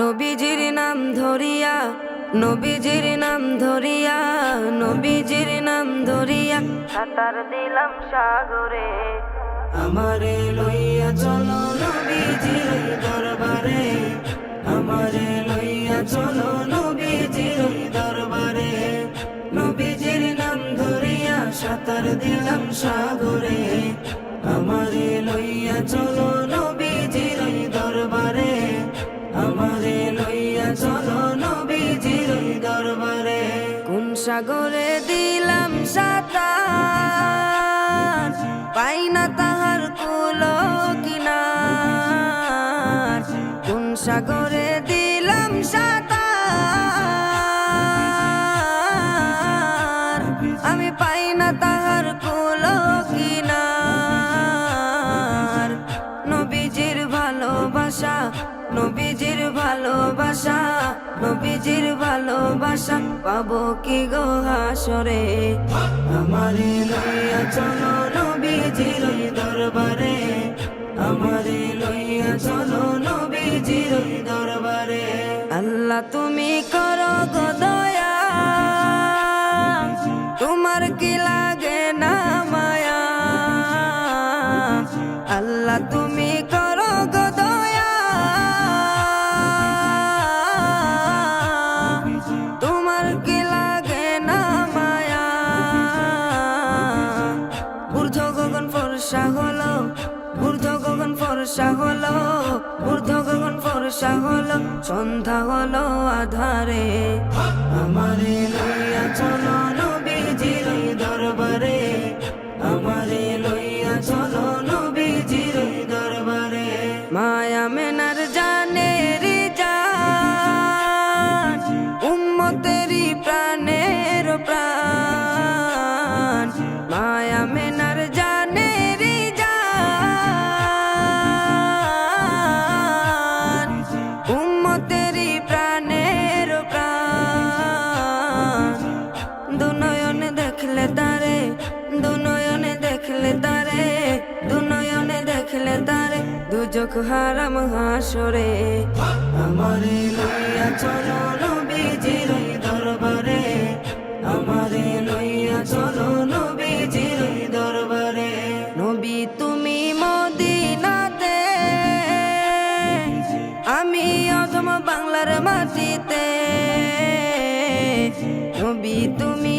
নবীজির নাম ধরিয়া, নবীজির নাম ধরিয়া, নবীজির নাম ধরিয়া সাঁতার দিলাম সাগরে। আমারে লইয়া চলো নবীজির দরবারে, আমারে লইয়া চলো নবীজির দরবারে। নবীজির নাম ধরিয়া সাঁতার দিলাম সাগরে, আমারে লইয়া চলো চলো নবীজির দরবারে। কোন সাগরে দিলাম সাঁতার? পাই না তাহার কুল কিনার। কোন সাগরে দিলাম সাঁতার? নবীজির ভালোবাসা নবীজির ভালোবাসা পাবো কি গো হাসরে? আমারে লইয়া চলো নবীজির দরবারে, আমারে লইয়া চলো নবীজির দরবারে। আল্লাহ তুমি করো গো দয়া, তোমার কি লাগে না মায়া? আল্লাহ তুমি করো ঊর্ধ্ব গগন ফর্ষা হলো ঊর্ধ্ব গগন ফর্ষা হলো সন্ধ্যা হলো আধারে। আমারে দুজক হারাম হাসরে আমারে লইয়া চলো নবীজির দরবারে আমারে লইয়া চলো নবীজির দরবারে নবী তুমি মদিনাতে আমি অজম বাংলার মাটিতে নবী তুমি